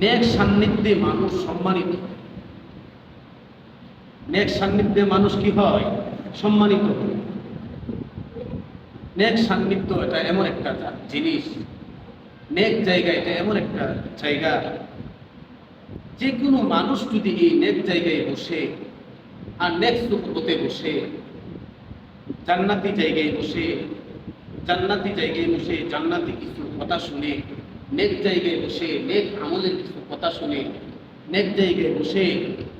নেক সান্নিধ্যে মানুষ সম্মানিত। নেক সান্নিধ্যে মানুষ কি হয়? সম্মানিত। নেক সান্নিধ্য এটা এমন একটা জিনিস। নেক জায়গা এটা এমন একটা জায়গা। যে কোনো মানুষ যদি এই নেক জায়গায় বসে আর নেক সুখতে বসে, জান্নাতি জায়গায় বসে, জান্নাতি জায়গায় বসে জান্নাতি কিছু কথা শুনে নেক জায়গায় বসে, নেক আমলের কিছু কথা শুনে, নেক জায়গায় বসে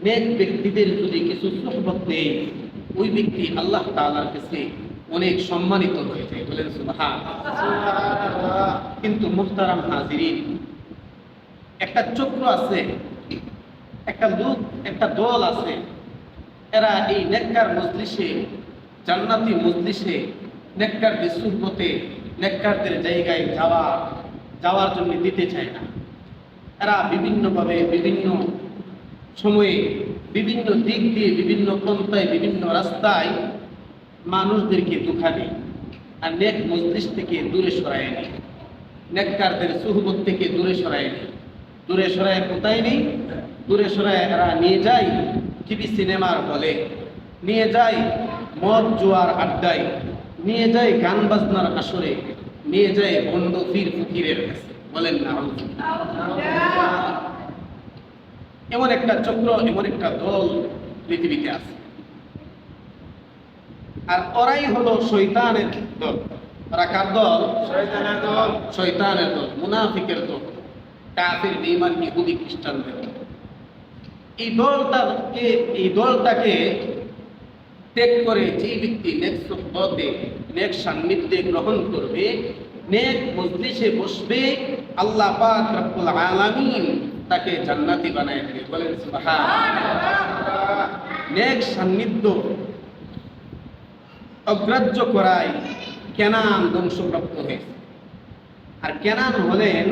নেক ব্যক্তিদের যদি কিছু সোহবত নেই, ওই ব্যক্তি আল্লাহ তাআলার কাছে অনেক সম্মানিত হয়ে বলেন সুবহান কিন্তু মুহতারাম হাজিরিন, একটা চক্র আছে, একটা লোক, একটা দল আছে, এরা এই নেককার মজলিসে, জান্নাতি মজলিসে নেককার বিশ্বপতে নেককারদের জায়গায় যাওয়া যাওয়ার জন্য দিতে চায় না। এরা বিভিন্নভাবে বিভিন্ন সময়ে বিভিন্ন দিক দিয়ে, বিভিন্ন পন্থায়, বিভিন্ন রাস্তায় মানুষদেরকে দুঃখা নেই আর নেক মজলিস থেকে দূরে সরায় নেই নেককারদের সুহবত থেকে দূরে সরায় নেই দূরে সরায় কোথায় নেই? দূরে সরায় এরা নিয়ে যায় টিভি, সিনেমার বলে নিয়ে যায় মদ, জোয়ার আড্ডায়। নিয়ে যায় গান বাজনার আসরে। নিয়ে যায় বন্ড ফির ফকিরের কাছে। বলেন না এমন একটা চক্র এমন একটা দল পৃথিবীতে আছে। আর ওরাই হলো শৈতানের দল। ওরা কার দল? শয়তানের দল। শৈতানের দল মুনাফিকের দল। কাফের বেঈমান ইহুদি খ্রিস্টানদের এই দলটাকে এই দলটাকে ত্যাগ করে যে ব্যক্তি নেক সুহবতে, নেক সান্নিধ্যে গ্রহণ করবে, নেক মজলিসে বসবে, আল্লাহ পাক রব্বুল আলামিন তাকে জান্নাতি বানায় দেবে। বলেন সুবহান নেক সান্নিধ্য অগ্রাহ্য করায় কেনান ধ্বংসপ্রাপ্ত হয়েছে। আর কেনান হলেন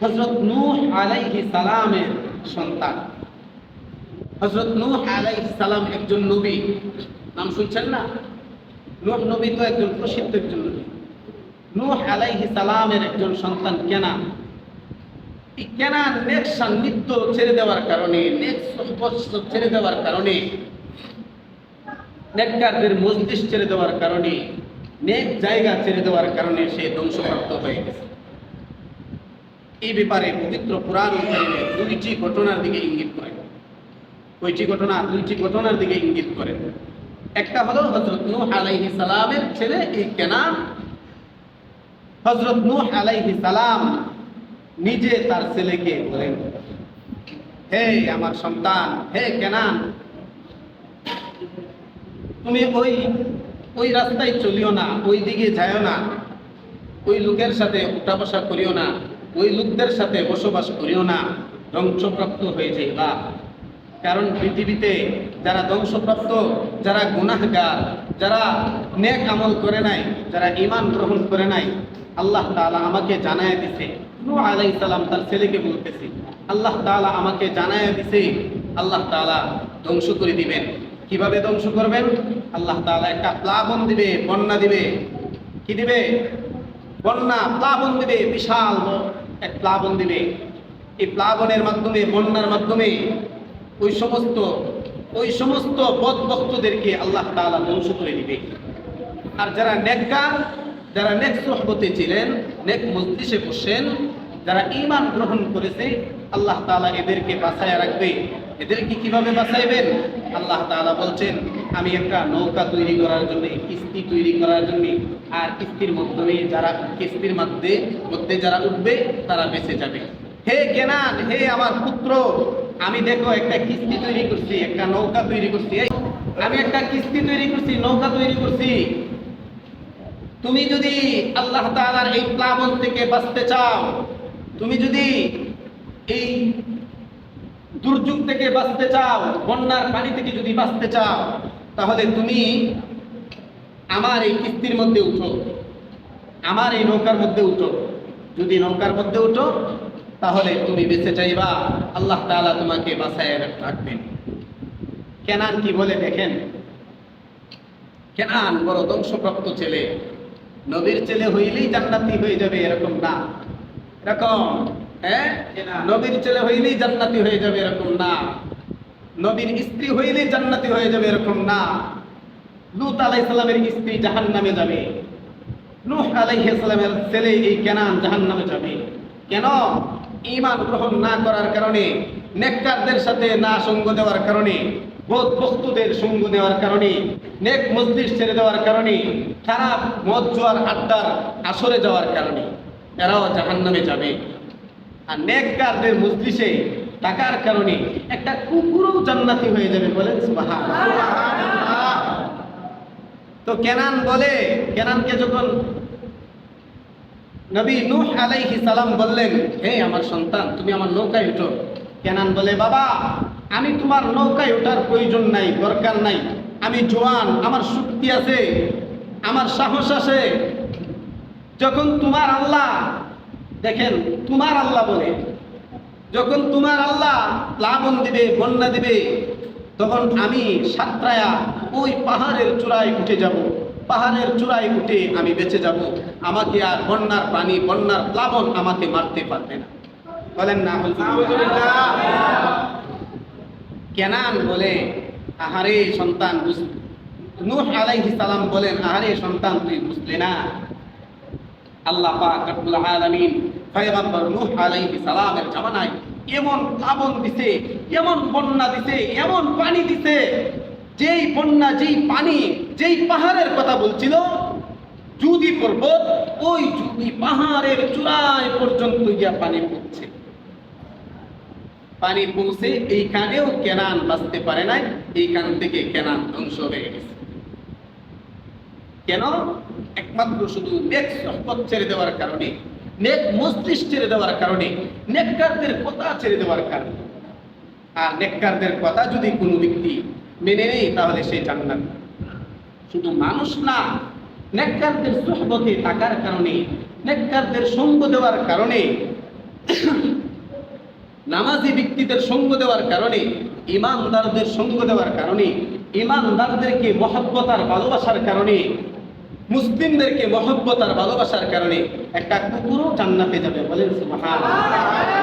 হজরত নূহ আলাইহি সালামের সন্তান। হজরত নূহ আলাইহি সালাম একজন নবী। নাম শুনছেন না? নূহ নবী তো একজন প্রসিদ্ধ একজন নবী। নূহ আলাইহি সালামের একজন সন্তান কেনান এই কেনান নেক সান্নিধ্য ছেড়ে দেওয়ার কারণে, নেক সহবত ছেড়ে দেওয়ার কারণে, নেককারদের মজলিস ছেড়ে দেওয়ার কারণে, নেক জায়গা ছেড়ে দেওয়ার কারণে সে ধ্বংসপ্রাপ্ত হয়ে গেছে। এই ব্যাপারে পবিত্র পুরাণ দুইটি ঘটনার দিকে ইঙ্গিত করে। কয়টি ঘটনা দুইটি ঘটনার দিকে ইঙ্গিত করে। একটা হলো হজরত নূহ আলাইহি সালামের ছেলে, এই কেনান। হজরত নূহ আলাইহি সালাম নিজে তার ছেলেকে বলেন হে আমার সন্তান, হে কেনান, তুমি ওই ওই রাস্তায় চলিও না, ওই দিকে যাইও না। ওই লোকের সাথে উঠা বসা করিও না, ওই লোকদের সাথে বসবাস করিও না। ধ্বংসপ্রাপ্ত হয়ে যাইবা। কারণ পৃথিবীতে যারা ধ্বংসপ্রাপ্ত, যারা গুনাহগার, যারা নেক আমল করে নাই, যারা ইমান গ্রহণ করে নাই, আল্লাহ তাআলা আমাকে জানায় দিছে। সালাম তার ছেলেকে বলতেছে, আল্লাহ তাআলা আমাকে জানায় দিছে, আল্লাহ তাআলা ধ্বংস করে দিবেন। কীভাবে ধ্বংস করবেন? আল্লাহ তাআলা একটা প্লাবন দিবে, বন্যা দিবে। কি দিবে? বন্যা, প্লাবন দিবে, বিশাল এক প্লাবন দিবে। এই প্লাবনের মাধ্যমে, বন্যার মাধ্যমে ওই সমস্ত ওই সমস্ত বদভক্তদেরকে আল্লাহ তাআলা ধ্বংস করে দিবে। আর যারা নেককার, যারা নেক সোহবতে ছিলেন, নেক মজলিসে বসেন, যারা ইমান গ্রহণ করেছে, আল্লাহ তাআলা এদেরকে বাঁচায় রাখবে। এদেরকে কীভাবে বাঁচাইবেন? আল্লাহ তাআলা বলছেন, আমি একটা নৌকা তৈরি করার জন্য কিস্তি তৈরি করার জন্য, আর কিস্তির মাধ্যমে যারা, কিস্তির মধ্যে মধ্যে যারা উঠবে, তারা বেঁচে যাবে। হে কেনান, হে আমার পুত্র আমি দেখো একটা কিস্তি তৈরি করছি, একটা নৌকা তৈরি করছি। আমি একটা কিস্তি তৈরি করছি, নৌকা তৈরি করছি। তুমি যদি আল্লাহ তাআলার এই প্লাবন থেকে বাঁচতে চাও, তুমি যদি এই দুর্যোগ থেকে বাঁচতে চাও, বন্যার পানি থেকে যদি বাঁচতে চাও, তাহলে তুমি আমার এই কিস্তির মধ্যে উঠো। আমার এই নৌকার মধ্যে উঠো। যদি নৌকার মধ্যে উঠো তাহলে তুমি বেঁচে চাইবা আল্লাহ তালা তোমাকে বাঁচায় রাখবেন। কেনান কি বলে দেখেন? কেনান বড় ধ্বংসপ্রাপ্ত ছেলে। নবীর ছেলে হইলেই জান্নাতি হয়ে যাবে এরকম না। এরকম হ্যাঁ? নবীর ছেলে হইলেই জান্নাতি হয়ে যাবে এরকম না। নবীর স্ত্রী হইলেই জান্নাতি হয়ে যাবে এরকম না। লুত আলাই সালামের স্ত্রী জাহান নামে যাবে। নূহ আলাইহিস সালামের ছেলে এই কেনান জাহান নামে যাবে। কেন? ঈমান গ্রহণ না করার কারণে, নেককারদের সাথে না সঙ্গ দেওয়ার কারণে বোধ বস্তুদের সঙ্গ দেওয়ার কারণে, নেক মজলিস ছেড়ে দেওয়ার কারণে, খারাপ মদ জোয়ার আড্ডার আসরে যাওয়ার কারণে এরাও জাহান নামে যাবে। আর নেককারদের মজলিসে টাকার কারণে একটা কুকুরও জান্নাতি হয়ে যাবে বলেন তো কেনান বলে, কেনানকে যখন নবী নূহ আলাইহি সালাম বললেন, হে আমার সন্তান, তুমি আমার নৌকায় উঠো। কেনান বলে, বাবা, আমি তোমার নৌকায় ওঠার প্রয়োজন নাই, দরকার নাই। আমি জোয়ান, আমার শক্তি আছে, আমার সাহস আছে। যখন তোমার আল্লাহ, দেখেন, তোমার আল্লাহ বলে, যখন তোমার আল্লাহ প্লাবন দিবে, বন্যা দিবে, তখন আমি সাতরায়া ওই পাহাড়ের চূড়ায় উঠে যাব। পাহাড়ের চূড়ায় উঠে আমি বেঁচে যাব। আমাকে আর বন্যার পানি, বন্যার প্লাবন আমাকে মারতে পারবে না। বলেন না কেনান বলে, আহারে সন্তান, বুঝ নূহ আলাইহিস সালাম বলেন, আহারে সন্তান, তুই বুঝলে না? আল্লাহ পাক রব্বুল আলামিন পয়গম্বর নূহ আলাইহিস সালামের জামানায় এমন প্লাবন দিছে, এমন বন্যা দিছে, এমন পানি দিছে। যেই বন্যা, যেই পানি, যেই পাহাড়ের কথা বলছিল জুদি পর্বত, ওই জুদি পাহাড়ের চূড়ায় পর্যন্ত গিয়া পানি পড়ছে পানি পৌঁছে এইখানেও কেনান বাঁচতে পারে নাই, এইখান থেকে কেনান ধ্বংস হয়ে গেছে। কেন? একমাত্র শুধু নেক সম্পদ ছেড়ে দেওয়ার কারণে, নেক মস্তিষ্ক ছেড়ে দেওয়ার কারণে, নেককারদের কথা ছেড়ে দেওয়ার কারণে। আর নেককারদের কথা যদি কোনো ব্যক্তি মেনে নেই, তাহলে সেই জান্নাত। শুধু মানুষ না, নেককারদের সোহবতে থাকার কারণে, নেককারদের সঙ্গ দেওয়ার কারণে, নামাজি ব্যক্তিদের সঙ্গ দেওয়ার কারণে, ইমানদারদের সঙ্গ দেওয়ার কারণে, ইমানদারদেরকে মহব্বত আর ভালোবাসার কারণে, মুসলিমদেরকে মহব্বত আর ভালোবাসার কারণে একটা কুকুরও জান্নাতে যাবে, বলেন সুবহানাল্লাহ।